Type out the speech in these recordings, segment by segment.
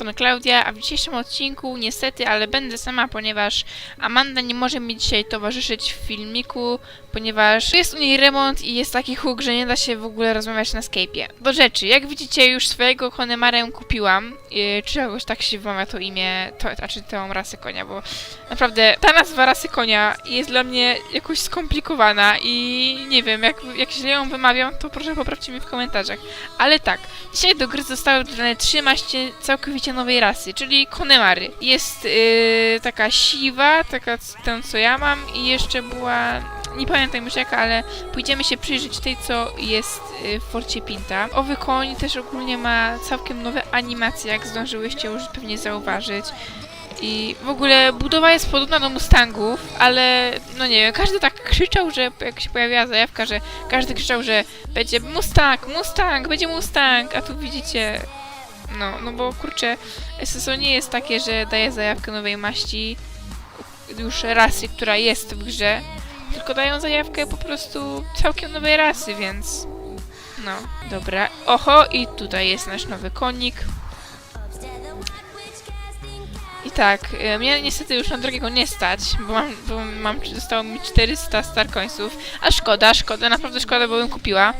strony Klaudia, a w dzisiejszym odcinku niestety, ale będę sama, ponieważ Amanda nie może mi dzisiaj towarzyszyć w filmiku, ponieważ jest u niej remont i jest taki huk, że nie da się w ogóle rozmawiać na Skype'ie. Do rzeczy, jak widzicie już swojego Konemarę kupiłam, yy, czy jakoś tak się wymawia to imię, to, znaczy tę rasę konia, bo naprawdę ta nazwa rasy konia jest dla mnie jakoś skomplikowana i nie wiem, jak, jak źle ją wymawiam, to proszę poprawcie mnie w komentarzach. Ale tak, dzisiaj do gry zostały dodane trzy maście całkowicie nowej rasy, czyli Konemary. Jest yy, taka siwa, taka tę co ja mam i jeszcze była, nie pamiętam już jaka, ale pójdziemy się przyjrzeć tej co jest yy, w Forcie Pinta. Owy koń też ogólnie ma całkiem nowe animacje, jak zdążyłyście już pewnie zauważyć. I w ogóle budowa jest podobna do Mustangów, ale no nie wiem, każdy tak krzyczał, że jak się pojawiła zajawka, że każdy krzyczał, że będzie Mustang, Mustang, będzie Mustang, a tu widzicie, no, no bo kurczę, SSO nie jest takie, że daje zajawkę nowej maści już rasy, która jest w grze, tylko dają zajawkę po prostu całkiem nowej rasy, więc no, dobra. Oho, i tutaj jest nasz nowy konik. I tak, e, mnie niestety już na drugiego nie stać, bo mam, bo mam zostało mi 400 Starcoinsów, a szkoda, szkoda, naprawdę szkoda, bo bym kupiła.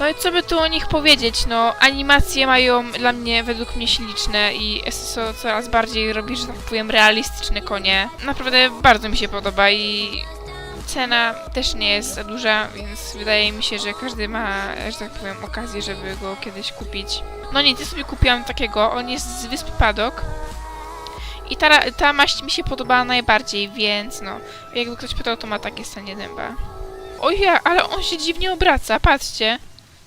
No i co by tu o nich powiedzieć, no animacje mają dla mnie, według mnie śliczne i SSO coraz bardziej robi, że tak powiem, realistyczne konie. Naprawdę bardzo mi się podoba i cena też nie jest za duża, więc wydaje mi się, że każdy ma, że tak powiem, okazję, żeby go kiedyś kupić. No nic, ja sobie kupiłam takiego, on jest z wyspy Padok. I ta, ta maść mi się podobała najbardziej, więc no, jakby ktoś pytał, to ma takie stanie dęba. Ojej, ale on się dziwnie obraca, patrzcie.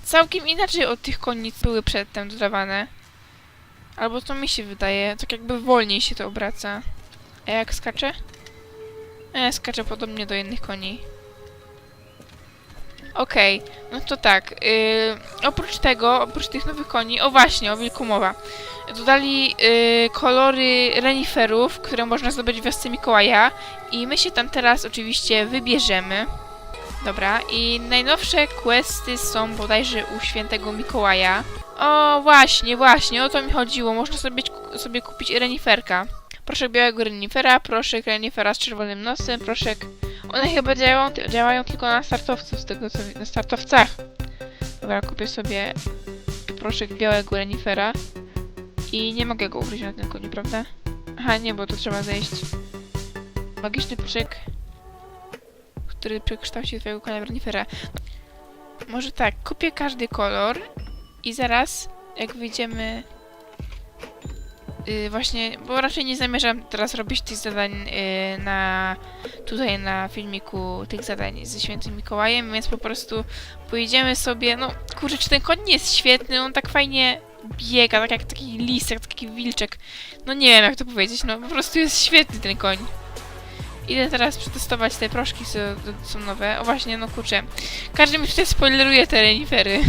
Całkiem inaczej od tych koni były przedtem dodawane. Albo to mi się wydaje, tak jakby wolniej się to obraca. A jak skacze? E, skacze podobnie do innych koni. Okej, no to tak. Yy, oprócz tego, oprócz tych nowych koni, o właśnie, o wilku mowa. Dodali yy, kolory reniferów, które można zdobyć w wiosce Mikołaja. I my się tam teraz oczywiście wybierzemy. Dobra, i najnowsze questy są bodajże u świętego Mikołaja. O, właśnie, właśnie, o to mi chodziło. Można sobie, sobie kupić reniferka. Proszek białego renifera, proszek renifera z czerwonym nosem, proszek... One chyba działają, działają tylko na startowców, z tego co... na startowcach. Dobra, kupię sobie proszek białego renifera. I nie mogę go ugryźć na tym koniu, prawda? Aha, nie, bo to trzeba zejść. Magiczny proszek który przekształci twojego konia renifera. Może tak, kupię każdy kolor i zaraz, jak wyjdziemy... Yy, właśnie, bo raczej nie zamierzam teraz robić tych zadań yy, na... tutaj na filmiku tych zadań ze Świętym Mikołajem, więc po prostu pojedziemy sobie, no kurczę, czy ten koń nie jest świetny, on tak fajnie biega, tak jak taki lisek, taki wilczek. No nie wiem jak to powiedzieć, no po prostu jest świetny ten koń. Idę teraz przetestować te proszki, co są nowe. O właśnie, no kurczę. Każdy mi tutaj spoileruje te renifery.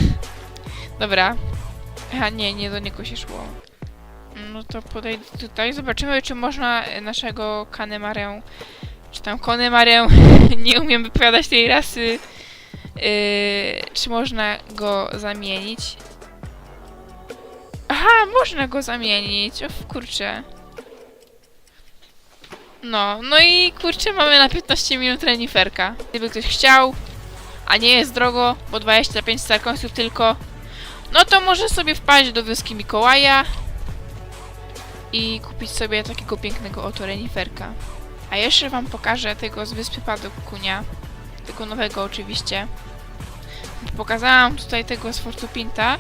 Dobra. Aha, nie, nie do niego się szło. No to podejdę tutaj. Zobaczymy, czy można e, naszego Kanemarę, czy tam Konemarę, nie umiem wypowiadać tej rasy, yy, czy można go zamienić. Aha, można go zamienić. O kurczę. No, no i kurczę, mamy na 15 minut reniferka. Gdyby ktoś chciał, a nie jest drogo, bo 25 starkońców tylko, no to może sobie wpaść do wioski Mikołaja i kupić sobie takiego pięknego oto reniferka. A jeszcze wam pokażę tego z wyspy Padokunia, tego nowego oczywiście. Pokazałam tutaj tego z Fortu Pinta, a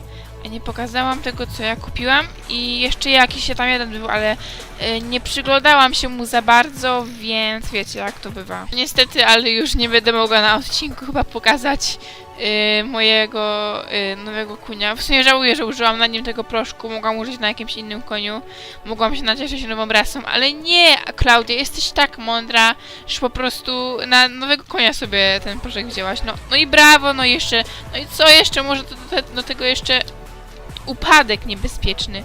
nie pokazałam tego, co ja kupiłam i jeszcze jakiś się tam jeden był, ale y, nie przyglądałam się mu za bardzo, więc wiecie jak to bywa. Niestety, ale już nie będę mogła na odcinku chyba pokazać y, mojego y, nowego kunia. W sumie żałuję, że użyłam na nim tego proszku, mogłam użyć na jakimś innym koniu, mogłam się nacieszyć nową rasą, ale nie, Klaudia, jesteś tak mądra, że po prostu na nowego konia sobie ten proszek wzięłaś. No, no i brawo, no i jeszcze, no i co jeszcze, może do, do, do tego jeszcze upadek niebezpieczny.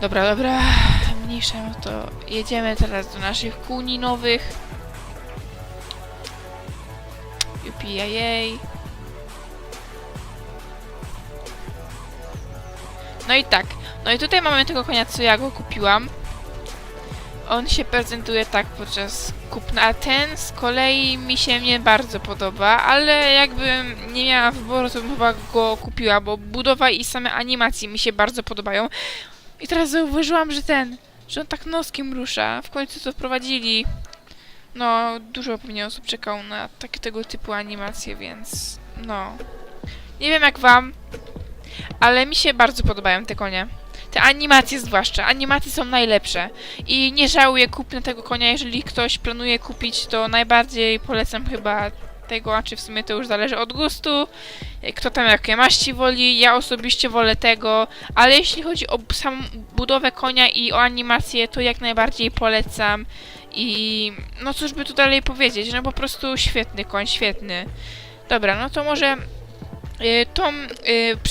Dobra, dobra, mniejsza, no to jedziemy teraz do naszych kuni nowych. UPIA. No i tak, No i tutaj mamy tego konia, co ja go kupiłam. On się prezentuje tak podczas kupna, a ten z kolei mi się nie bardzo podoba, ale jakbym nie miała wyboru, to bym chyba go kupiła, bo budowa i same animacje mi się bardzo podobają. I teraz zauważyłam, że ten, że on tak noskiem rusza. W końcu to wprowadzili. No, dużo pewnie osób czekało na takie tego typu animacje, więc no. Nie wiem jak wam, ale mi się bardzo podobają te konie. Te animacje zwłaszcza. Animacje są najlepsze. I nie żałuję kupna tego konia. Jeżeli ktoś planuje kupić, to najbardziej polecam chyba tego, a czy w sumie to już zależy od gustu. Kto tam jakie maści woli. Ja osobiście wolę tego. Ale jeśli chodzi o samą budowę konia i o animację, to jak najbardziej polecam. I no cóż by tu dalej powiedzieć, no po prostu świetny koń, świetny. Dobra, no to może tą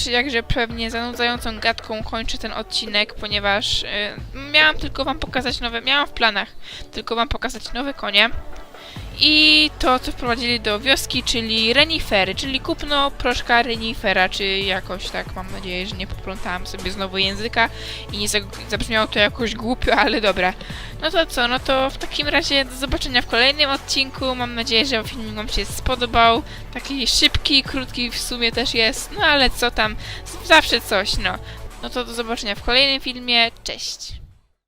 y, jakże pewnie zanudzającą gadką kończę ten odcinek, ponieważ y, miałam tylko wam pokazać nowe, miałam w planach tylko wam pokazać nowe konie. I to, co wprowadzili do wioski, czyli renifery, czyli kupno proszka renifera, czy jakoś tak, mam nadzieję, że nie poplątałam sobie znowu języka i nie zabrzmiało to jakoś głupio, ale dobra. No to co, no to w takim razie do zobaczenia w kolejnym odcinku. Mam nadzieję, że filmik Wam się spodobał. Taki szybki, krótki w sumie też jest, no ale co tam, zawsze coś, no. No to do zobaczenia w kolejnym filmie. Cześć!